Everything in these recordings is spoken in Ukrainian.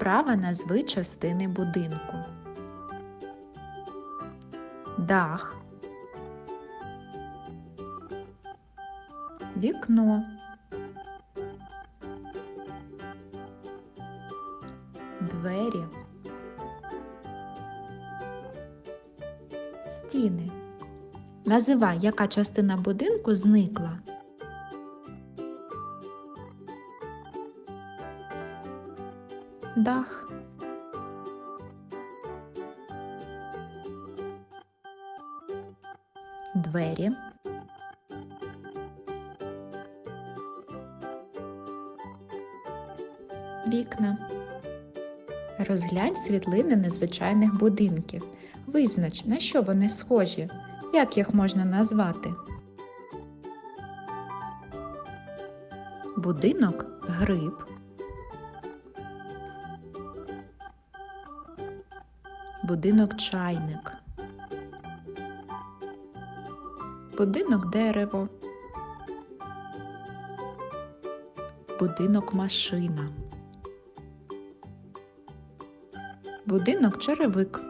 Вправа назви частини будинку. Дах. Вікно. Двері. Стіни. Називай, яка частина будинку зникла. Дах. Двері. Вікна. Розглянь світлини незвичайних будинків. Визнач, на що вони схожі, як їх можна назвати. Будинок гриб. Будинок чайник. Будинок дерево. Будинок машина. Будинок черевик.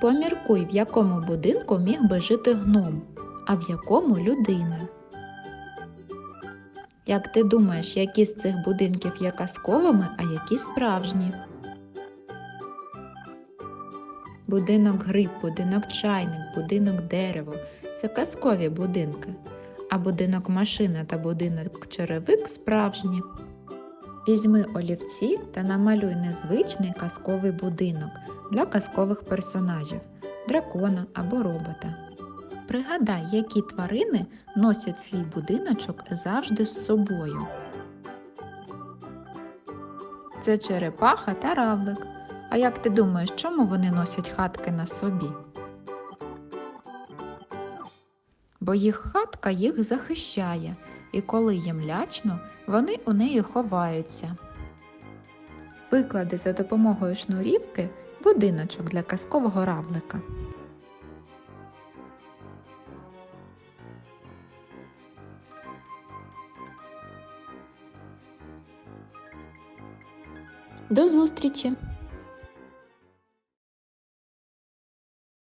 Поміркуй, в якому будинку міг би жити гном, а в якому людина. Як ти думаєш, які з цих будинків є казковими, а які справжні? Будинок гриб, будинок чайник, будинок дерево це казкові будинки, а будинок машина та будинок черевик справжні. Візьми олівці та намалюй незвичний казковий будинок для казкових персонажів дракона або робота. Пригадай, які тварини носять свій будиночок завжди з собою. Це черепаха та равлик. А як ти думаєш, чому вони носять хатки на собі? Бо їх хатка їх захищає, і коли їм лячно, вони у неї ховаються. Виклади за допомогою шнурівки будиночок для казкового равлика. До зустрічі!